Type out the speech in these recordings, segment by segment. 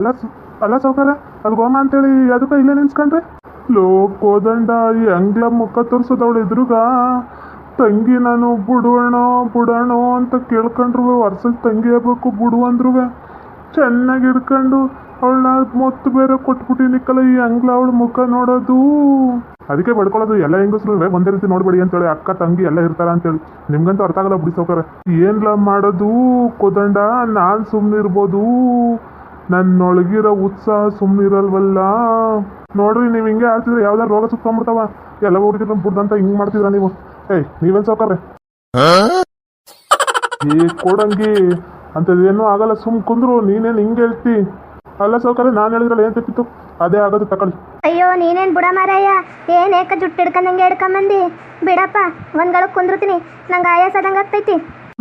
ಅಲ್ಲ ಅಲ್ಲ ಸೌಕರ್ಯ ಗೋಮ ಅಂತೇಳಿ ಅದಕ್ಕೆ ಇಲ್ಲೇ ನಿನ್ಸ್ಕೊಂಡ್ರಿ ಲೋ ಕೋದಂಡ, ಈ ಅಂಗ್ಲ ಮುಖ ತೋರಿಸೋದವಳು ಎದುರುಗ, ತಂಗಿ ನಾನು ಬಿಡೋಣ ಬಿಡೋಣ ಅಂತ ಕೇಳ್ಕೊಂಡ್ರು ವರ್ಷಕ್ಕೆ ತಂಗಿ ಆಗ್ಬೇಕು, ಬಿಡು ಅಂದ್ರು ಚೆನ್ನಾಗಿ ಹಿಡ್ಕೊಂಡು ಅವಳನ್ನ ಮೊತ್ತು ಬೇರೆ ಕೊಟ್ಬಿಟ್ಟಿನಿಕ್ಕಲ್ಲ ಈ ಅಂಗ್ಲ ಅವಳ ಮುಖ ನೋಡೋದು. ಅದಕ್ಕೆ ಬಡ್ಕೊಳ್ಳೋದು, ಎಲ್ಲ ಹೆಂಗಸ್ರು ಒಂದೇ ರೀತಿ ನೋಡ್ಬೇಡಿ ಅಂತೇಳಿ, ಅಕ್ಕ, ತಂಗಿ ಎಲ್ಲ ಇರ್ತಾರ ಅಂತೇಳಿ. ನಿಮ್ಗಂತೂ ಅರ್ಥ ಆಗಲ್ಲ ಬಿಡಿ ಸೌಕರ್ಯ. ಏನ್ಲ ಮಾಡೋದು ಕೋದಂಡ? ನಾನು ಸುಮ್ಮನಿರ್ಬೋದು ನನ್ನೊಳಗಿರೋ ಉತ್ಸಾಹ ಸುಮ್ಮನಿರಲ್ವಲ್ಲ ನೋಡ್ರಿ ನೀವು ಹಿಂಗೆ ಆಡ್ತಿದ್ರೆ ಯಾವ್ದಾರು ರೋಗ ಸುತ್ಕೊಂಡ್ಬಿಡ್ತಾವ ಎಲ್ಲ ಹುಡುಗಿರ ಬುಡ್ದಂತ ಹಿಂಗ್ ಮಾಡ್ತಿದ್ರ ನೀವು? ಏಯ್ ನೀವೇನ್ ಸೌಕರ್ಯ ಈ ಕೊಡಂಗಿ ಅಂಥದ್ದೇನೂ ಆಗಲ್ಲ. ಸುಮ್ ಕುಂದ್ರು ನೀನೇನು ಹಿಂಗೆ ಹೇಳ್ತಿ? ಅಲ್ಲ ಸೌಕರ್ಯ ನಾನು ಹೇಳಿದ್ರಲ್ಲ ಏನ್ ತಪ್ಪಿತ್ತು? ಅದೇ ಆಗೋದು ತಕೊಳ್ಳಿ. ಅಯ್ಯೋ ನೀನೇನ್ ಬುಡ ಮಾರಾಯ? ಏನ್ ಏಕ ಜುಟ್ಟು ಹಿಡ್ಕೊಂಡಂಗೆ ಹಿಡ್ಕೊಂಬಂದಿ? ಬಿಡಪ್ಪ ಒಂದ್ಗಳ ಕುಂದ್ರತೀನಿ ನಂಗೆ ಆಯಾಸ ಆದಂಗೆ ಆಗ್ತೈತಿ.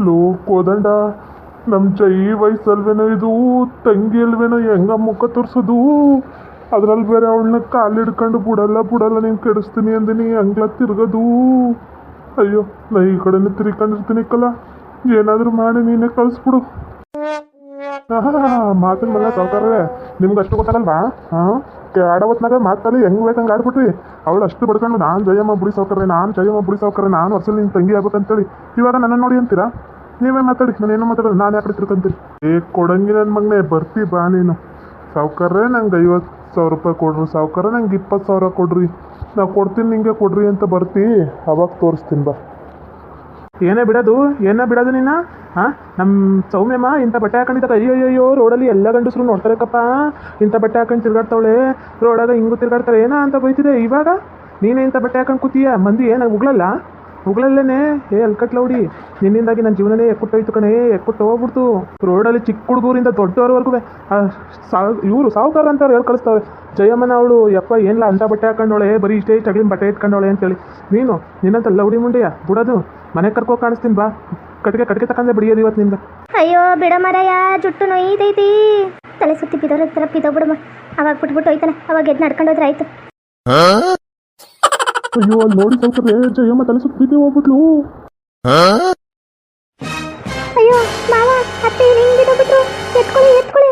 ಲೋ ಕೋದಂಡ. ನಮ್ ಜೈ ವಯಸ್ಸಲ್ವೇನೋ ಇದು, ತಂಗಿ ಅಲ್ವೇನೋ ಹೆಂಗ ಮುಖ ತೋರಿಸೋದು? ಅದ್ರಲ್ಲಿ ಬೇರೆ ಅವಳನ್ನ ಕಾಲು ಹಿಡ್ಕೊಂಡು ಬಿಡಲ್ಲ ಬಿಡಲ್ಲ, ನೀನು ಕೆಡಿಸ್ತೀನಿ ಅಂದಿನಿ, ಹಂಗ್ಲ ತಿರ್ಗದು. ಅಯ್ಯೋ, ನಾ ಈ ಕಡೆನೇ ತಿರ್ಕೊಂಡಿರ್ತೀನಿ ಕಲ್ಲ ಏನಾದರೂ ಮಾಡಿ ನೀನೇ ಕಳಿಸ್ಬಿಡು. ಮಾತಿನ ಮೇಲೆ ತಗೋತಾರೆ ನಿಮ್ಗೆ ಅಷ್ಟು ಗೊತ್ತಾಗಲ್ವಾ? ಹಾಂ ಆಡೋ ಹೊತ್ನಾಗ ಮಾತಲ್ಲಿ ಹೆಂಗ್ ಬೇಕಂಗೆ ಆಡ್ಬಿಟ್ರಿ? ಅವಳು ಅಷ್ಟು ಬಡ್ಕೊಂಡು, ನಾನು ಜಯಮ್ಮ ಬುಡಿ ನಾನು ಜಯಮ್ಮ ಬುಡಿ ನಾನು ಅಸಲು ನಿನ್ನ ತಂಗಿ ಆಗ್ಬೇಕಂತೇಳಿ. ಇವಾಗ ನನ್ನ ನೋಡಿ ಅಂತೀರಾ? ನೀವೇ ಮಾತಾಡಿ, ನಾನು ಏನು ಮಾತಾಡೋದು, ನಾನು ಯಾಕೆ ತಿಳ್ಕೊಂತೀನಿ ಏ, ಕೊಡಂಗಿ ನನ್ನ ಮಗನೇ, ಬರ್ತಿ ಬಾ ನೀನು. ಸಾವುಕಾರ್ರೆ ನಂಗೆ ಐವತ್ತು ಸಾವಿರ ರೂಪಾಯಿ ಕೊಡ್ರಿ ಸಾವ್ಕಾರ ನಂಗೆ ಇಪ್ಪತ್ತು ಸಾವಿರ ಕೊಡ್ರಿ. ನಾವು ಕೊಡ್ತೀನಿ, ನಿಂಗೆ ಕೊಡ್ರಿ ಅಂತ ಬರ್ತಿ. ಅವಾಗ ತೋರಿಸ್ತೀನಿ ಬಾ. ಏನೇ ಬಿಡೋದು ಏನೇ ಬಿಡೋದು ನಿನ್ನ ಹಾಂ ನಮ್ಮ ಸೌಮ್ಯಮ್ಮ ಇಂಥ ಬಟ್ಟೆ ಹಾಕೊಂಡಿದ್ದಾಗ ಅಯ್ಯೋ ಅಯ್ಯೋ ರೋಡಲ್ಲಿ ಎಲ್ಲ ಗಂಡಸರು ನೋಡ್ತಾರೆಕಪ್ಪ. ಇಂಥ ಬಟ್ಟೆ ಹಾಕೊಂಡು ತಿರ್ಗಾಡ್ತಾವಳೆ. ರೋಡಾಗ ಹಿಂಗೂ ತಿರ್ಗಾಡ್ತಾಳೆ ಏನೋ ಅಂತ ಬೈತಿದೆ ಇವಾಗ? ನೀನೇ ಇಂಥ ಬಟ್ಟೆ ಹಾಕೊಂಡು ಕೂತೀಯ? ಮಂದಿ ಏನಾಗ ಉಗ್ಳಲ್ಲ ಉಗ್ಳಲ್ಲೇನೆ ಏ ಅಲ್ಕಟ್ಲೌಡಿ ನಿನ್ನಿಂದಾಗಿ ನನ್ನ ಜೀವನನೇ ಎಕ್ಕುಟ್ಟೋಯ್ತು ಕಣೇ ಎಕ್ಕುಟ್ಟು ಹೋಗ್ಬಿಡ್ತು. ರೋಡಲ್ಲಿ ಚಿಕ್ಕ ಹುಡುಗರಿಂದ ದೊಡ್ಡವರವರೆಗೂ ಇವರು ಸಾವುಕಾರ ಅಂತವ್ರು ಹೇಳಿ ಕಳಿಸ್ತಾವೆ ಜಯಮ್ಮನ ಅವಳು ಯಪ್ಪ ಏನಿಲ್ಲ ಅಂಥ ಬಟ್ಟೆ ಹಾಕೊಂಡವಳೆ ಬರೀ ಇಷ್ಟೇ ಚಗಳಿನ ಬಟ್ಟೆ ಇಟ್ಕೊಂಡೋಳೆ ಅಂತೇಳಿ. ನೀನು ನಿನ್ನಂತ ಲೌಡಿ ಮುಂಡೆಯ? ಬಿಡೋದು ಮನೆ ಕರ್ಕೋ ಕಾಣಿಸ್ತೀನಿ ಬಾ. ಕಟ್ಗೆ ಕಟ್ಗೆ ತಕೊಂಡೆ ಬಿಡಿಯೋದು ಇವತ್ತು ನಿಂದ ಅಯ್ಯೋ ಬಿಡ ಮರಯ್ಯ ಜುಟ್ಟು ನೋಯ್ತೈತಿ. ತಲೆ ಸುತ್ತಿ ಬಿದೋರ ಹತ್ರ ಬಿದ್ದೋ ಬಿಡಮ್ಮ ಅವಾಗ ಬಿಟ್ಬಿಟ್ಟು ಹೋಯ್ತಾನೆ. ಅವಾಗ ಎದ್ದು ನಡ್ಕೊಂಡೋದ್ರೆ ಆಯ್ತು. ಅಯ್ಯೋ ಅಲ್ಲಿ ನೋಡಿ ಸೌಕರ್ಯ ಜಯಮ್ಮ ತಲೆ ಸುತ್ತ ಬಿದ್ದು ಹೋಗ್ಬಿಟ್ಲು. ಅಯ್ಯೋ ಮಾವ ಅತ್ತೆ ಹಿಂಗ್ ಬಿದ್ದೋಗ್ಬಿಟ್ರು ಎತ್ಕೊಳ್ಳಿ ಎತ್ಕೊಳ್ಳಿ.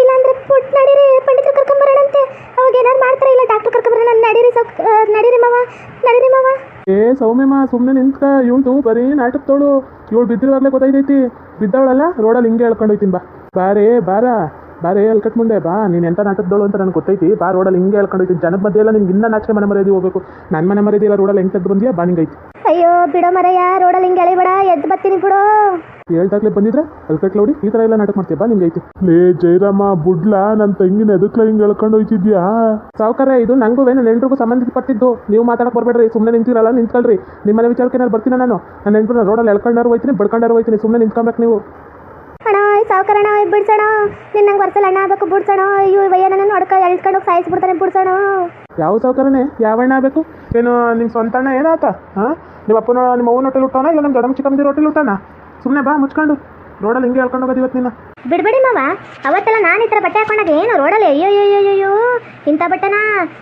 ಇಲ್ಲಾಂದ್ರೆ ಪುಟ್ ನಡೀರಿ ಪಂಡಿತರು ಕರ್ಕೊಂಬರೋಣಂತೆ ಅವಾಗ ಏನಾರು ಮಾಡ್ತಾರೆ ಇಲ್ಲ ಡಾಕ್ಟರ್ ಕರ್ಕೊಂಬರೋಣ ನಡೀರಿ ಸೌಕ್ ನಡೀರಿ ಮಾವ ನಡೀರಿ ಮಾವ. ಏ ಸೌಮ್ಯಮ್ಮ ಸುಮ್ಮನೆ ನಿಂತ್ಕ. ಇವಳು ಬರೀ ನಾಟಕ ತೋಳು. ಇವಳು ಬಿದ್ದಿರುವಾಗಲೇ ಗೊತ್ತಾಯ್ತೈತಿ. ಬಿದ್ದವಳಲ್ಲ ರೋಡಲ್ಲಿ ಹಿಂಗೆ ಹೇಳ್ಕೊಂಡು ಹೋಯ್ತೀನಿ ಬಾ. ಬಾರೇ ಬಾರ. ಬಾರೇ ಹೇಳ್ಕಟ್ ಮುಂದೆ ಬಾ ನೀನು ಎಂಥ ನಾಟಕದೋಳು ಅಂತ ನನಗೆ ಗೊತ್ತೈತಿ. ಬಾ ರೋಡಲ್ಲಿ ಹಿಂಗೆ ಹೇಳ್ಕೊಂಡು ಹೋಯ್ತೀನಿ ಜನದ ಮಧ್ಯೆ ಎಲ್ಲ ನಿನ್ಗೆ ಇನ್ನೂ ನಾಚಿಕೆ ಮನೆ ಮರ್ಯಾದಿ ಹೋಗ್ಬೇಕು. ನನ್ನ ಮನೆ ಮರ್ಯಾದಿ ರೋಡಲ್ಲಿ ಹೆಂಗೆ ತೆಗೆದು ಬಂದಿಯಾ? ಬಾ ನಿಂಗೈತಿ ಅಯ್ಯೋ ಬಿಡ ಮರಯ್ಯ ರೋಡಲ್ಲಿ ಹಿಂಗೆ ಎಳಿಬೇಡ ಎದ್ದು ಬರ್ತೀನಿ ಬಿಡು. ಹೇಳ್ದಾಗ್ಲೇ ಬಂದಿದ್ರೆ ಅಲ್ಕಟ್ ಲೋಡಿ ಈ ಥರ ಎಲ್ಲ ನಾಟಕ ಮಾಡ್ತೀಯ? ಬಾ ನಿಂಗೈತಿ ಲೇ ಜಯರಾಮ ಬುಡ್ಲಾ ನನ್ನ ತಂಗಿನ ಎದಕ್ಲ ಹಿಂಗೆ ಹೇಳ್ಕೊಂಡು ಹೋಯ್ತಿದ್ಯಾ? ಸಾವುಕಾರ ಇದು ನಂಗೂ ನನ್ನ ನೆಂಟ್ರಿಗೂ ಸಂಬಂಧಪಟ್ಟಿದ್ದು ನೀವು ಮಾತಾಡಕ್ಕೆ ಬರಬೇಡ್ರಿ ಸುಮ್ಮನೆ ನಿಂತಿರಲ್ಲ ನಿಂತ್ಕೊಳ್ರಿ. ನಿಮ್ಮನೆ ವಿಚಾರಕ್ಕೆ ನಾನು ಬರ್ತೀನಿ ನಾನು? ನನ್ನ ನೆಂಟ್ರನ್ನ ರೋಡಲ್ಲಿ ಎಳ್ಕೊಂಡಾರು ಹೋಯ್ತೀನಿ ಬಡ್ಕೊಂಡಾರು ಹೋಯ್ತೀನಿ ಸುಮ್ಮನೆ ನಿಂತ್ಕೊಬೇಕು ನೀವು. ಸಾವುಕಾರಣ ಬಿಡ್ಸೋಣ. ನಿನ್ನ ನಂಗೆ ವರ್ಷಲ್ ಅಣ್ಣ ಆಗಬೇಕು ಬಿಡ್ಸೋಣ. ಅಯ್ಯೋ ವಯ್ಯ ನನ್ನ ನೋಡ್ಕ ಎಳ್ಕೊಂಡು ಹೋಗಿ ಸಾಯಿಸ್ಬಿಡ್ತಾನೆ ಬಿಡ್ಸೋಣ. ಯಾವ ಸಾವುಕಾರನೇ ಯಾವ ಅಣ್ಣ ಆಗಬೇಕು? ಏನು ನಿಮ್ಮ ಸ್ವಂತ ಅಣ್ಣ ಏನಾತ? ಹಾಂ? ನಿಮ್ಮ ಅಪ್ಪನ ನಿಮ್ಮ ಅವ್ವನ ಹೊಟ್ಟೆಲಿ ಹುಟ್ಟಾನ? ಇಲ್ಲ ನಮ್ಮ ದೊಡ್ಡಮ್ಮ ಚಿಕ್ಕಮ್ಮದಿ ಹೋಟೆಲ್ ಹುಟ್ಟಾನ? ಸುಮ್ಮನೆ ಬಾ ಮುಚ್ಕೊಂಡು. ರೋಡಲ್ಲಿ ಹಿಂಗೆ ಹೇಳ್ಕೊಂಡು ಹೋಗೋದು ಇವತ್ತು ನಿನ್ನ ಬಿಡ್ಬೇಡಿ ಮಾವ. ಅವತ್ತೆಲ್ಲ ನಾನು ಈ ಥರ ಬಟ್ಟೆ ಹಾಕೊಂಡಾಗ ಏನು ರೋಡಲ್ಲಿ? ಅಯ್ಯೋ ಅಯ್ಯೋ ಅಯ್ಯೋ ಅಯ್ಯೋ ಇಂಥ ಬಟ್ಟೆನಾ?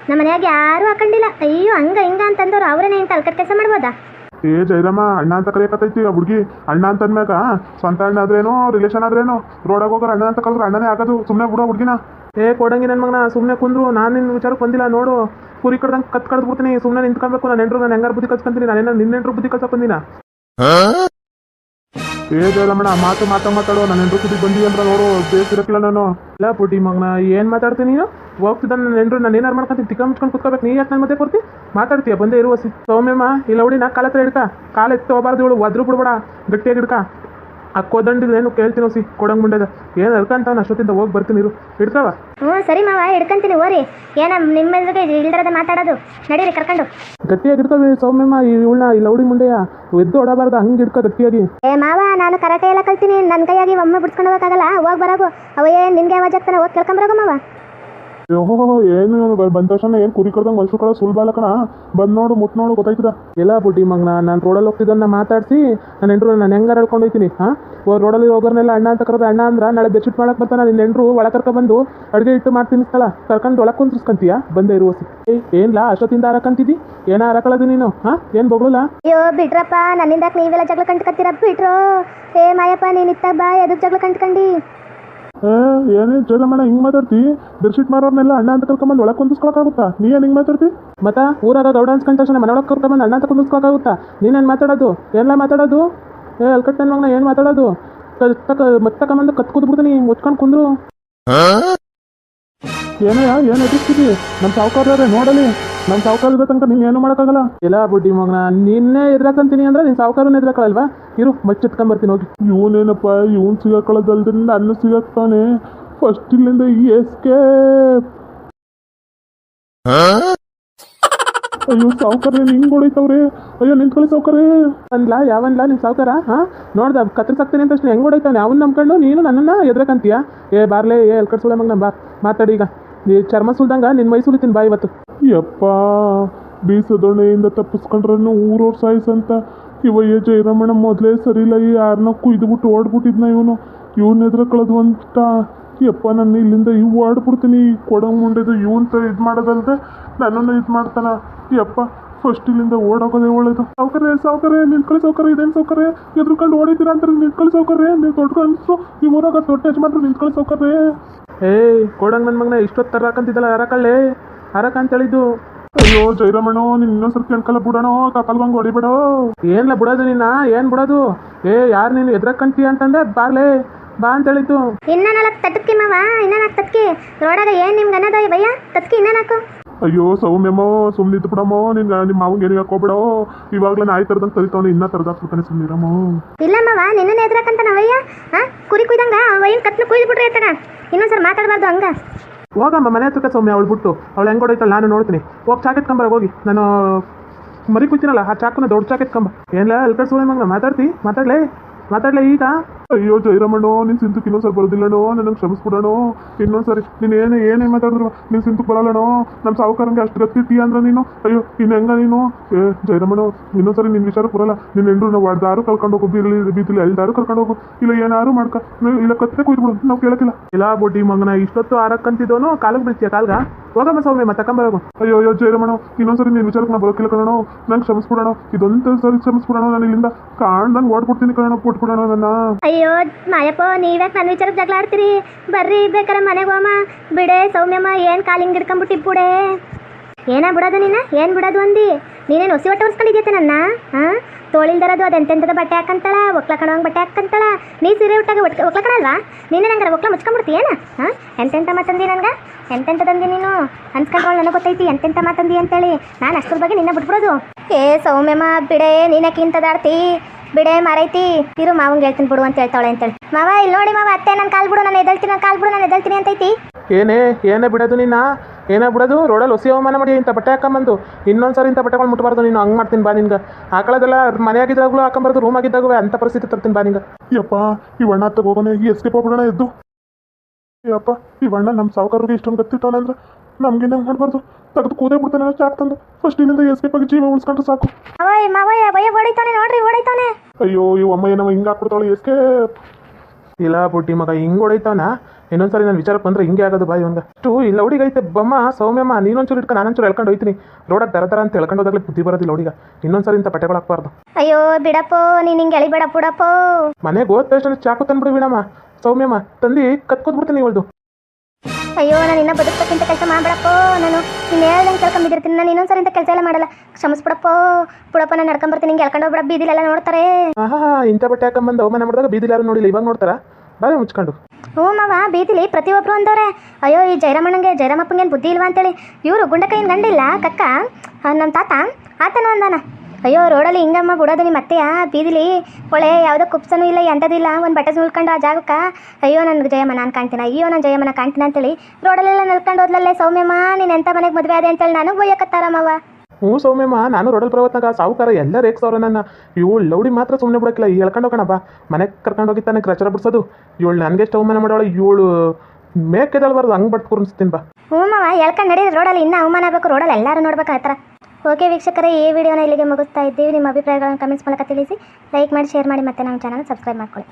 ನಮ್ಮ ಮನೆಯಾಗ ಯಾರೂ ಹಾಕೊಂಡಿಲ್ಲ. ಅಯ್ಯೋ ಹಂಗ ಹಿಂಗ ಅಂತಂದವ್ರು ಅವರೇನೆ ಇಂಥ ಅಲ್ಕಟ್ ಕೆಲಸ ಮಾಡ್ಬೋದಾ? ಏ ಜೈರಮ್ಮ ಅಣ್ಣ ಅಂತ ಕರೆಯಕತ್ತೈತಿ ಆ ಹುಡುಗಿ. ಅಣ್ಣ ಅಂತ ಅಂದ್ಮ್ಯಾಗ ಸ್ವಂತ ಅಣ್ಣ ಆದ್ರೇನೋ ರಿಲೇಷನ್ ಆದ್ರೇನೋ ರೋಡಾಗ ಹೋಗೋರು ಅಣ್ಣ ಅಂತ ಕಲ್ದ್ರೆ ಅಣ್ಣನೇ ಆಗೋದು ಸುಮ್ಮನೆ ಬಿಡೋ ಹುಡುಗಿನ. ಏ ಕೊಡಂಗಿ ನನ್ನ ಮಗನ ಸುಮ್ಮನೆ ಕುಂದ್ರು ನಾನು ನಿನ್ನ ವಿಚಾರಕ್ಕೆ ಬಂದಿಲ್ಲ ನೋಡು. ಕುರಿ ಕಡ್ದಂಗೆ ಕತ್ ಕಡ್ದು ಬಿಡ್ತೀನಿ ಸುಮ್ಮನೆ ನಿಂತ್ಕೊಬೇಕು ನಾನು ನೆಂಟ್ರು ನಾನು ಹೆಂಗಾರು ಬುದ್ಧಿ ಕಲ್ಸ್ಕೊಂತೀನಿ ನಾನೇನ ನಿನ್ನ ನೆಂಟ್ರು ಬುದ್ಧಿ ಕಲ್ಸಕ್ಕೆ ಬಂದಿನ? ಏ ಮೇಡಮ್ ಮಾತು ಮಾತಾ ಮಾತಾಡೋ ನಾನು ಹೆಂಡ್ರು ಸುದ್ದಿ ಬಂದಿ ಅಂದ್ರೆ ನೋಡು ಬೇಸಿರಕ್ಕಿಲ್ಲ ನಾನು. ಇಲ್ಲ ಪುಟಿ ಮಗನ, ಏನು ಮಾತಾಡ್ತೀನಿ ನೀನು? ಹೋಗ್ತಿದ್ದ ನನ್ನ ಹೆಂಡ್ರು, ನಾನು ಏನಾರು ಮಾಡ್ಕೊಂತೀನಿ? ತಿಕ್ಕ ಮುಚ್ಕೊಂಡು ಕುತ್ಕೋಬೇಕು. ನೀ ಯಾಕೆ ನನ್ನ ಮತ್ತೆ ಕೊಡ್ತಿ? ಮಾತಾಡ್ತೀಯ, ಬಂದೇ ಇರುವ ಸೌಮ್ಯಮ್ಮ. ಇಲ್ಲ ಹುಡಿ, ನಾ ಕಾಲ ಹತ್ರ ಹಿಡ್ಕ. ಕಾಲ ಎತ್ತಿ ಹೋಗಬಾರ್ದು ಇವಳು ಒದ್ರು ಬಿಡ್ಬೇಡ. ಗಟ್ಟಿಯಾಗಿ ಹಿಡ್ಕ. ಆ ಕೋದಂಡಿದ ಏನು ಕೇಳ್ತೀನೋ ಸಿ ಕೊಡಂಗ್ ಮುಂಡೆದ ಏನು ಅರ್ಕಂತ ಅಷ್ಟೊತ್ತಿಂದ ಹೋಗಿ ಬರ್ತೀನಿ ಇರು. ಹಿಡ್ಕವ ಹ್ಞೂ ಸರಿ ಮಾವ ಹಿಡ್ಕಂತೀನಿ ಓರಿ ಏನ ನಿಮ್ಮ ಇಲ್ದಿರೋದೇ ಮಾತಾಡೋದು. ನಡೀರಿ ಕರ್ಕೊಂಡು. ಗಟ್ಟಿಯಾಗಿ ಇಡ್ಕೋ ಸೌಮ್ಯಮ್ಮ ಇವಳನ್ನ ಈ ಲೌಡಿ ಮುಂಡೆಯ. ಎದ್ದು ಹೊಡಬಾರ್ದು ಹಂಗೆ ಹಿಡ್ಕ ಗಟ್ಟಿಯಾಗಿ. ಏ ಮಾವ ನಾನು ಕರಾಟೆ ಎಲ್ಲ ಕಲ್ತೀನಿ. ನನ್ನ ಕೈಯಾಗಿ ಒಮ್ಮೆ ಬಿಡ್ಸ್ಕೊಂಡು ಹೋಗೋಕ್ಕಾಗಲ್ಲ. ಹೋಗಿ ಬರೋಗು. ಏನ್ ನಿನ್ಗೆ ಯಾವಾಗ ಹೋಗಿ ಕೇಳ್ಕೊಂಬರೋಗು ಮಾವ. ಓಹೋ, ಏನು ಬಂದ ತಕ್ಷಣ ಏನು ಕುರಿ ಕಡ್ದಂಗೆ ಮಲ್ಸು ಕಡೆ ಸುಲಭ ಅಲ್ಲ ಕಣ? ಬಂದ್ ನೋಡು, ಮುಟ್ ನೋಡು, ಗೊತ್ತಾಯ್ತದ? ಎಲ್ಲ ಪುಟಿ ಮಗನ, ನಾನು ರೋಡಲ್ಲಿ ಹೋಗ್ತಿದ್ದನ್ನ ಮಾತಾಡಿಸಿ ನನ್ನ ಎಂಟ್ರು, ನಾನು ಹೆಂಗಾರ ಹೇಳ್ಕೊಂಡು ಹಾ? ರೋಡಲ್ಲಿ ಹೋಗೋರ್ನೆಲ್ಲ ಅಣ್ಣ ಅಂತ ಕರೆದ್ರೆ ಅಣ್ಣ ಅಂದ್ರೆ, ನಾಳೆ ಬೆಚ್ಚಿಟ್ ಮಾಡಕ್ಕೆ ಬರ್ತಾನೆ ನಿನ್ನ ನೆಂಟ್ರು ಒಳ ಕರ್ಕೊಂಡ್ಬಂದು ಅಡುಗೆ ಇಟ್ಟು ಮಾಡ್ತೀನಿ ಸ್ಥಳ ಕರ್ಕೊಂಡು ಒಳಗೆ ಕುಂತ್ರಿಸ್ಕೊಂತೀಯ? ಬಂದೇ ಇರುವ ಏಯ್ ಏನ್ಲಾ, ಅಷ್ಟೊತ್ತಿಂದ ಹಾರಕ್ಕಂತಿದ್ದಿ ಏನ ಹಾರಕೊಳ್ಳೋದು ನೀನು, ಹಾಂ? ಏನು ಬೊಗಳಲ್ಲ ಅಯ್ಯೋ ಬಿಡ್ರಪ್ಪ ನನ್ನಿಂದ ನೀವೆಲ್ಲ ಜಗಳ ಕಂಟ್ಕತ್ತೀರ ಬಿಟ್ರು. ಏ, ಮಾಯಪ್ಪ, ನೀನು ಇತ್ತಾಗ ಬಾ ಎದಕ್ಕೆ ಜಗಳ ಕಂಟ್ಕಂಡಿ ಏ ಏನೇ ಮಾಡ ಹಿಂಗೆ ಮಾತಾಡ್ತಿ? ಬೆಡ್ಶೀಟ್ ಮಾರೋರ್ನೆಲ್ಲ ಅಣ್ಣ ಅಂತ ಕರ್ಕೊಂಬಂದು ಒಳಗೆ ಕುಂದಿಸ್ಕೊಳಕ್ಕಾಗುತ್ತಾ? ನೀ ಏನು ಹಿಂಗೆ ಮಾತಾಡ್ತಿ? ಮತ್ತೆ ಊರಾಗ ಗೌಡ ಅನ್ಸ್ಕೊಂಡ ತಕ್ಷಣ ಮನೆಯೊಳಗೆ ಕರ್ಕೊಂಬಂದು ಅಣ್ಣ ಅಂತ ಕುಂದಿಸ್ಕೊಳಕ್ಕಾಗುತ್ತಾ? ನೀನೇನು ಮಾತಾಡೋದು? ಎಲ್ಲ ಮಾತಾಡೋದು? ಏ ಅಲ್ಕಟ್ ನನ್ನ ಮಗನ ಏನು ಮಾತಾಡೋದು? ತಕ್ಕ ಮತ್ತೆ ತಗೊಂಬಂದು ಕತ್ ಕೂತ್ಬಿಡ್ತೀನಿ ಮುಚ್ಕೊಂಡು ಕುಂದ್ರು. ಏನಯ್ಯ ಏನು ಎದುರಿಸ್ತಿದ್ದಿ ನಮ್ಮ ಸಾವುಕಾರ್ರೆ ನೋಡಲಿ. ನಮ್ಮ ಸಾವುಕಾರ ಇರೋ ತನಕ ನೀನು ಏನು ಮಾಡೋಕ್ಕಾಗಲ್ಲ. ಎಲ್ಲ ಬುಡ್ಡಿ ಮಗನ ನಿನ್ನೆ ಇರಕಂತೀನಿ ಅಂದ್ರೆ ನೀನ್ ಸಾವುಕಾರನ ಎದ್ರಾಕಲ್ವಾ ಇರು ಮಚ್ಚಿಟ್ಕೊಂಬರ್ತೀನಿ ಹೋಗಿ. ಇವನೇನಪ್ಪ ಇವನ್ ಸಿಗಾಕೊಳ್ಳೋದಲ್ದೆ ನನ್ನ ಸಿಗಾಕ್ತಾನೆ. ಫಸ್ಟ್ ಇಲ್ಲಿಂದ ಎಸ್ಕೇಪ್ ಎಸ್ಕೆ ಅಯ್ಯೋ ಸಾವುಕಾರ್ರೆ ನಿಂಗೆ ಹೊಡಿತಾವ್ರೆ. ಅಯ್ಯೋ ನಿಂತ್ಕೊಳ್ಳಿ ಸಾವುಕಾರ್ರೆ. ಅನ್ಲ ಯಾವನ್ಲ ನಿನ್ ಸಾವುಕಾರ? ಹಾ? ನೋಡ್ದ ಕತ್ರಿಸಾಕ್ತೀನಿ ಅಂತ ತಕ್ಷಣ ಹೆಂಗ್ ಹೊಡೈತಾನೆ? ಅವನ್ ನಂಬ್ಕೊಂಡು ನೀನು ನನ್ನನ್ನ ಎದ್ರಕಂತೀಯ? ಏ ಬಾರ್ಲೆ ಏ ಎಲ್ ಸುಳೆ ಮಗ್ನ ಬಾ. ಮಾತಾಡಿ ಈಗ. ನೀ ಚರ್ಮ ಸುಲ್ದಂಗ, ನಿನ್ ಮೈ ಸುಲಿತೀನಿ ಬಾ ಇವತ್ತು. ಯಪ್ಪ ಬೀಸದೊಣೆಯಿಂದ ತಪ್ಪಿಸ್ಕೊಂಡ್ರನ್ನು ಊರೋರ್ ಸಾಯಿಸಂತ. ಇವಯ್ಯ ಜಯರಾಮಣ್ಣ ಮೊದಲೇ ಸರಿಲ್ಲ ಈ ಯಾರನ್ನ ಕುಯ್ದುಬಿಟ್ಟು ಓಡ್ಬಿಟ್ಟಿದ್ನ ಇವನು. ಇವನ್ ಎದ್ರ ಕಳೆದು ಅಂತ ಯಪ್ಪ, ನನ್ನ ಇಲ್ಲಿಂದ ಇವು ಓಡ್ಬಿಡ್ತೀನಿ. ಈ ಕೊಡಂಗ್ ಮುಂಡೆದು ಇವನ್ ತ ಇದು ಮಾಡೋದಲ್ದೆ ನನ್ನನ್ನು ಇದು ಮಾಡ್ತಾನ. ಯಪ್ಪ ಫಸ್ಟ್ ಇಲ್ಲಿಂದ ಓಡೋಗೋದೇ ಒಳ್ಳೇದು. ಸೌಕರ್ಯ ಸೌಕರ್ಯ ನಿಂತ್ಕೊಳ್ಳಿ ಸೌಕರ್ಯ ಇದೇನು ಸೌಕರ್ಯ ಎದ್ರುಕೊಂಡು ಓಡಿದ್ದೀರಾ ಅಂತಾರೆ ನಿಂತ್ಕೊಳ್ಳಿ ಸೌಕರ್ಯ ನೀವು ದೊಡ್ಡ ಕನ್ಸು ಈ ಊರಾಗ ದೊಡ್ಡ ಯಜಮಾನ್ರು ನಿಂತ್ಕೊಳ್ಳಿ ಸೌಕರ್ಯ ಏಯ್ ಕೊಡಂಗ್ ನನ್ ಮಗನ ಇಷ್ಟೊತ್ತು ತರಕಂತಿದ್ದಲ್ಲ ಯಾರಕಳ್ಳೆ ಹರಕ ಅಂತ ಹೇಳಿದ್ದು. ಅಯ್ಯೋ ಜಯರಾಮಣ್ಣ ನೀನು ಇನ್ನೊಂದ್ಸಲ ಕೇಳ್ಕಲ್ಲ ಬಿಡೋಣ ಕಪಲ್ಗಂಗೆ ಹೊಡಿಬಿಡು? ಏನ್ಲ ಬಿಡೋದು ನಿನ್ನ? ಏನ್ ಬಿಡೋದು? ಏ ಯಾರು ನೀನು ಎದ್ರಕ್ಕಂತೀಯ ಅಂತಂದೆ? ಬಾರ್ಲೆ ಬಾ ಅಂತ ಹೇಳಿದ್ದು. ಇನ್ನ ನಾಲ್ಕು ತಟ್ಟಕ್ಕಿ ಮಾವ ಇನ್ನ ನಾಲ್ಕು ತಟ್ಕಿ ರೋಡಾಗ ಏನು ನಿಮ್ಗೆ ಅನ್ನೋದ ಭಯ್ಯ ತಟ್ಕಿ ಇನ್ನ ನಾಲ್ಕು. ಅಯ್ಯೋ ಸೌಮ್ಯಮ್ಮೋ ಸುಮ್ಮನಿದ್ದು ಬಿಡಮ್ಮೋ ನಿನ್ನ ನಿಮ್ಮ ಮಾವಂಗೆ ಏನಿಗೆ ಹಾಕೋಬಿಡೋ? ಇವಾಗ್ಲೇ ನಾಯಿ ತರದಂಗೆ ತರಿತಾವ್ನ ಇನ್ನ ತರದಾಕ್ಬಿಡ್ತಾನೆ ಸುಮ್ಮನಿರಮ್ಮೋ ಇಲ್ಲ ಮಾವ ನಿನ್ನ ಎದ್ರಕಂತ ನಾವಯ್ಯ ಹಾ ಕುರಿ ಕುಯ್ದಂಗ ವಯ್ಯನ್ ಕತ್ನ ಕುಯ್ದು ಬಿಡ್ರಿ ಆತಗ ಇನ್ನೊಂದ್ಸರಿ ಮಾತಾಡಬಾರ್ದು ಹಂಗ. ಹೋಗಮ್ಮ, ಮನೆ ಹತ್ರಕ್ಕೆ ಸೌಮ್ಯ ಅವಳು ಬಿಟ್ಟು ಅವಳು ಹೆಂಗ್ ಹೊಡೈತಾಳೆ ನಾನು ನೋಡ್ತೀನಿ. ಹೋಗಿ ಚಾಕ್ ಎತ್ಕೊಂಬರ ಹೋಗಿ. ನಾನು ಮರಿ ಕೂತಿನಲ್ಲ ಆ ಚಾಕುನ ದೊಡ್ಡ ಚಾಕೆತ್ಕೊಂಬ ಏನಿಲ್ಲ ಏನ್ಲ ಎಲ್ಕಡ್ ಸುಳೆ ಮಗನ, ಮಾತಾಡ್ತಿ? ಮಾತಾಡ್ಲೇ? ಮಾತಾಡ್ಲೇ ಈಗ? ಅಯ್ಯೋ ಜೈರಮಣ್ಣೋ ನಿನ್ನ ಸಿಂತಕ್ಕೆ ಇನ್ನೊಂದ್ಸರಿ ಬರೋದಿಲ್ಲಣೋ ನನಗೆ ಕ್ಷಮಿಸ್ಬಿಡಣೋ ಇನ್ನೊಂದ್ಸರಿ ನೀನು ಏನೇ ಏನೇ ಮಾತಾಡಿದ್ರು ನೀನ್ ಸಿಂತಕ್ಕೆ ಬರಲ್ಲಣೋ ನಮ್ಮ ಸಾವುಕಾರಂಗೆ ಅಷ್ಟು ಗತ್ತಿರ್ತೀಯ ಅಂದ್ರೆ ನೀನು? ಅಯ್ಯೋ ಇನ್ನು ಹೆಂಗ ನೀನು? ಏ ಜೈರಮಣ್ಣೋ ಇನ್ನೊಂದ್ಸರಿ ನಿನ್ನ ವಿಚಾರ ಬರಲ್ಲ ನಿನ್ನ ಹೆಂಡ್ರು ನಾವು ದಾರು ಕಳ್ಕೊಂಡು ಹೋಗು ಬೀರ್ಲಿ ಬೀತಿಲಿ ಎಲ್ದಾರು ಕರ್ಕೊಂಡು ಹೋಗು. ಇಲ್ಲ ಏನಾರು ಮಾಡ್ಕ. ಇಲ್ಲ ಕತ್ತೆ ಕುಯ್ದ್ಬಿಡು ನಾವು ಕೇಳಕ್ಕಿಲ್ಲ. ಇಲ್ಲ ಬೊಡ್ಡಿ ಮಗನ ಇಷ್ಟೊತ್ತು ಆರಕ್ಕಂತಿದ್ದೋನು ಕಾಲಕ್ಕೆ ಬಿಡ್ತೀಯ ಕಾಲ್ಗ? ಹೋಗಮ್ಮ ಸೌಮ್ಯ ಮತ್ತೆ ತಕೊಂಬರೋಗು ಅಯ್ಯೋ ಅಯ್ಯೋ, ಜಯರಮಣ, ಇನ್ನೊಂದ್ಸರಿ ನೀನು ವಿಚಾರಕ್ಕೆ ನಾ ಬರೋಕಿಲ್ಲ ಕಣೋ. ನಂಗೆ ಕ್ಷಮಿಸ್ಬಿಡೋಣ. ಇದೊಂದು ಸರಿ ಕ್ಷಮಿಸ್ಬಿಡೋಣ ನಾನು ಇಲ್ಲಿಂದ. ಕಾಣ್ದಂಗೆ ಓಡ್ಬಿಡ್ತೀನಿ ಕಣೋ ಕೊಟ್ಬಿಡೋಣ ನನ್ನ. ಅಯ್ಯೋ, ಮಾಯಪ್ಪ, ನೀವ್ಯಾಕೆ ನನ್ನ ವಿಚಾರಕ್ಕೆ ಜಗಳ ಆಡ್ತೀರಿ? ಬರ್ರಿ, ಬೇಕಾರೆ ಮನೆಗೆ ಹೋಮ. ಬಿಡೆ, ಸೌಮ್ಯಮ್ಮ, ಏನು ಕಾಲಿಂಗ್ ಹಿಡ್ಕೊಂಬಿಟ್ಟಿ ಬುಡೆ ಏನ ಬಿಡೋದು ನಿನ್ನ ಏನು ಬಿಡೋದು ಅಂದಿ? ನೀನೇನು ಹೊಸಿ ಹೊಟ್ಟೆ ನನ್ನ ಹಾಂ ತೋಳಿಲ್ದರದು ಅದು ಎಂತೆಂಥದ ಬಟ್ಟೆ ಹಾಕಂತಾಳ, ಒಕ್ಲ ಕಣವಂಗೆ ಬಟ್ಟೆ ಹಾಕಂತಾಳ. ನೀ ಸೀರೆ ಉಟ್ಟಾಗ ಒಟ್ ಒಕ್ಲ ಕಣಲ್ವಾ ನೀನೇ ನಂಗೆ ಒಕ್ಲ ಮುಚ್ಕೊಂಡ್ಬಿಡ್ತೀಯೇನ ಹಾಂ? ಎಂತೆಂಥ ಮಾತಂದಿ ನನಗೆ? ಎಂತೆಂಥ ತಂದಿ ನೀನು? ಅನ್ಸ್ಕೊಂಡ್ರೊಳ್ ನನಗೆ ಗೊತ್ತೈತಿ ಎಂತೆಂಥ ಮಾತಂದಿ ಅಂತೇಳಿ. ನಾನು ಅಷ್ಟರ ಬಗ್ಗೆ ನಿನ್ನ ಬಿಟ್ಬಿಡೋದು. ಏ ಸೌಮ್ಯಮ್ಮ, ಬಿಡೆ ನೀನಕ್ಕಿಂತದಾಡ್ತಿ ಬಿಡೆ, ಮಾರೈತಿ. ಇರು, ಮಾವಂಗೆ ಹೇಳ್ತೀನಿ ಬಿಡು ಅಂತ ಹೇಳ್ತಾಳೆ ಅಂತೇಳಿ. ಮಾವ ಇಲ್ಲಿ ನೋಡಿ ಮಾವ, ಅತ್ತೆ ನನ್ನ ಕಾಲ್ ಬಿಡು, ನಾನು ಎದಳ್ತೀನಿ ನನ್ನ ಕಾಲ್ ಬಿಡು, ನಾನು ಎದಳ್ತೀನಿ ಅಂತೈತಿ. ಏನೇ ಏನೇ ಬಿಡೋದು ನಿನ್ನ? ಏನೇ ಬಿಡೋದು ರೋಡಲ್ಲಿ ಹೊಸಿ ಅವಮಾನ ಮಾಡಿ ಇಂಥ ಬಟ್ಟೆ ಹಾಕೊಂಬಂದು ಇನ್ನೊಂದ್ಸರಿ ಇಂಥ ಬಟ್ಟೆಗಳು ಮುಟ್ಬಾರ್ದು ನೀನು ಹಂಗೆ ಮಾಡ್ತೀನಿ ಬಾ ನಿಂಗೆ ಹಾಕೊಳ್ಳೋದೆಲ್ಲ ಮನೆಯಾಗಿದ್ದಾಗಲೂ ಹಾಕೊಂಬಾರ್ದು ರೂಮ್ ಆಗಿದ್ದಾಗೂ ಅಂಥ ಪರಿಸ್ಥಿತಿ ತರ್ತೀನಿ ಬಾ ನಿಂಗೆ ಯಪ್ಪ ಈ ಅಣ್ಣ ಹೋಗೋಣ ಈ ಎಸ್ಕೇಪ್ ಹೋಗ್ಬಿಡೋಣ ಎದ್ದು. ಯಪ್ಪ ಈ ಅಣ್ಣ ನಮ್ಮ ಸಾವುಕಾರರಿಗೆ ಇಷ್ಟೊಂದು ಗೊತ್ತಿಟ್ಟವನೆ ಅಂದ್ರೆ ನಮ್ಗೆ ಹೆಂಗೆ ಮಾಡಬಾರ್ದು? ತೆಗೆದು ಕೂದೇ ಬಿಡ್ತಾನೆ ಚಾಕ್ ತಂದು. ಫಸ್ಟ್ ಇಲ್ಲಿಂದ ಎಸ್ಕೇಪ್ ಆಗಿ ಜೀವ ಉಳಿಸ್ಕೊಂಡ್ರೆ ಸಾಕು. ಅವಯ್ ಮಾವಯ್ಯ ಭಯ ಹೊಡಿತಾನೆ ನೋಡ್ರಿ ಹೊಡಿತಾನೆ. ಅಯ್ಯೋ ಈ ಅಮ್ಮ ಏನವ ಹಿಂಗೆ ಹಾಕ್ಬಿಡ್ತಾವಳು ಎಸ್ಕೇಪ್ ಇಲ್ಲ ಬುಟ್ಟಿ ಮಗ ಹಿಂಗೆ ಹೊಡೈತಾವನ ಇನ್ನೊಂದ್ಸರಿ ನಾನು ವಿಚಾರಕ್ಕೆ ಬಂದ್ರೆ ಹಿಂಗೆ ಆಗೋದು ಬಾಯಿ ಒಂದು ಅಷ್ಟು ಇಲ್ಲ ಹುಡುಗೈತೆ ಬಮ್ಮ ಸೌಮ್ಯಮ್ಮ ನೀನೊಂಚೂರು ಇಟ್ಕೊಂಡು ನಾನೊಂಚೂರು ಹೇಳ್ಕೊಂಡು ಹೋಯ್ತೀನಿ. ರೋಡಾಗ ದರ ದರ ಅಂತ ಹೇಳ್ಕೊಂಡು ಹೋದಾಗಲೇ ಬುದ್ಧಿ ಬರೋದಿಲ್ಲ ಹುಡುಗ. ಇನ್ನೊಂದ್ಸರಿ ಇಂಥ ಬಟ್ಟೆಗಳು ಹಾಕ್ಬಾರ್ದು. ಅಯ್ಯೋ ಬಿಡಪ್ಪೋ ನೀನು ಹಿಂಗೆ ಎಳಿಬೇಡ ಬಿಡಪ್ಪೋ ಮನೆಗೆ ಹೋದ ತಕ್ಷಣ ಚಾಕು ತಂದ್ಬಿಡು ಬಿಡಮ್ಮ ಸೌಮ್ಯಮ್ಮ ತಂದು ಕತ್ಕೊತ್ಬಿಡ್ತೀನಿ ಇವಳ್ದು. ಅಯ್ಯೋ ನಾನು ಇನ್ನ ಬದುಕ್ಬೇಕಂತ ಕೆಲಸ ಮಾಡ್ಬಿಡಪ್ಪೋ. ನಾನು ನೀನು ಹೇಳ್ದಂಗೆ ಕೇಳ್ಕೊಂಬಿದ್ದಿರ್ತೀನಿ ನಾನು ಇನ್ನೊಂದ್ಸರಿ ಇಂತ ಕೆಲಸ ಎಲ್ಲ ಮಾಡಲ್ಲ. ಕ್ಷಮಿಸ್ಬಿಡಪ್ಪೋ. ಬಿಡಪ್ಪ ನಾನು ನಡ್ಕೊಂಬರ್ತೀನಿ ಹಿಂಗೆ ಎಳ್ಕೊಂಡು ಹೋಗ್ಬಿಡ. ಬೀದಿಲೆಲ್ಲ ನೋಡ್ತಾರೆ. ಆಹಾ ಇಂಥ ಬಟ್ಟೆ ಹಾಕೊಂಬಂದು ಅವಮಾನ ಮಾಡಿದಾಗ ಬೀದಿಲಾರು ನೋಡಿಲ್ಲ. ಇವಾಗ ನೋಡ್ತಾರ? ಬಾಳೆ ಮುಚ್ಕೊಂಡು. ಹ್ಞೂ ಮಾವ, ಬೀದಿಲಿ ಪ್ರತಿಯೊಬ್ಬರು ಅಂದವ್ರೆ. ಅಯ್ಯೋ, ಈ ಜಯರಾಮಣ್ಣಂಗೆ ಜಯರಾಮಪ್ಪಂಗೇನು ಬುದ್ಧಿ ಇಲ್ವಾ ಅಂತೇಳಿ. ಇವರು ಗುಂಡಕೈನ ಗಂಡಿಲ್ಲ, ಕಕ್ಕ ನಮ್ಮ ತಾತ, ಆತನು ಅಂದಾನ. ಅಯ್ಯೋ, ರೋಡಲ್ಲಿ ಹಿಂಗಮ್ಮ ಬಿಡೋದು ನಿಮ್ಮ ಅತ್ತೆಯ, ಬೀದಿಲಿ ಕೊಳೆ ಯಾವುದೋ ಕುಪ್ಸನೂ ಇಲ್ಲ ಎಂಥದಿಲ್ಲ ಒಂದು ಬಟ್ಟೆ ಉಳ್ಕೊಂಡು ಆ ಜಾಗಕ್ಕೆ. ಅಯ್ಯೋ ನನಗೆ ಜಯಮ್ಮ, ನಾನು ಕಾಣ್ತೀನಿ. ಅಯ್ಯೋ, ನಾನು ಜಯಮ್ಮನ ಕಾಣ್ತೀನಿ ಅಂತೇಳಿ ರೋಡಲ್ಲೆಲ್ಲ ನಲ್ಕೊಂಡು ಹೋದ್ಲಲ್ಲೇ, ಸೌಮ್ಯಮ್ಮ, ನೀನು ಎಂಥ ಮನೆಗೆ ಮದುವೆ ಆದೆ ಅಂತೇಳಿ ನಾನು ಬೈಯಕತ್ತಾರಮ್ಮವ ಹ್ಞೂ ಸೌಮ್ಯಮ್ಮ ನಾನು ರೋಡಲ್ ಪರ್ವತ್ನಾಗ ಸಾವುಕಾರ ಎಲ್ಲ ರೇಗ್ಸವ್ರೆ ನನ್ನ ಇವಳು ಲೌಡಿ ಮಾತ್ರ ಸುಮ್ಮನೆ ಬಿಡಕ್ಕಿಲ್ಲ ಹೇಳ್ಕೊಂಡು ಹೋಗೋಣ ಬಾ. ಮನೆಗೆ ಕರ್ಕೊಂಡು ಹೋಗಿ ತಾನೆ ಕ್ರಚರ ಬಿಡ್ಸೋದು. ಇವಳು ನನಗೆ ಅವಮಾನ ಮಾಡೋಳು, ಇವಳು ಮೇಕೆದಳ್ಬಾರ್ದು ಹಂಗೆ ಬಟ್ ಕುರ್ಸ್ತೀನಿ ಬಾ. ಹ್ಞೂ ಮಾವ ಹೇಳ್ಕೊಂಡು ನಡೀರಿ, ರೋಡಲ್ಲಿ ಇನ್ನೂ ಅವಮಾನ ಆಗಬೇಕು, ರೋಡಲ್ಲಿ ಎಲ್ಲರೂ ನೋಡ್ಬೇಕು ಆ ಥರ. ಓಕೆ ವೀಕ್ಷಕರೇ, ಈ ವಿಡಿಯೋನ ಇಲ್ಲಿಗೆ ಮುಗಿಸ್ತಾ ಇದ್ದೀವಿ. ನಿಮ್ಮ ಅಭಿಪ್ರಾಯಗಳನ್ನು ಕಮೆಂಟ್ಸ್ ಮೂಲಕ ತಿಳಿಸಿ. ಲೈಕ್ ಮಾಡಿ, ಶೇರ್ ಮಾಡಿ, ಮತ್ತೆ ನಮ್ಮ ಚಾನಲ್ ಸಬ್ಸ್ಕ್ರೈಬ್ ಮಾಡ್ಕೊಳ್ಳಿ.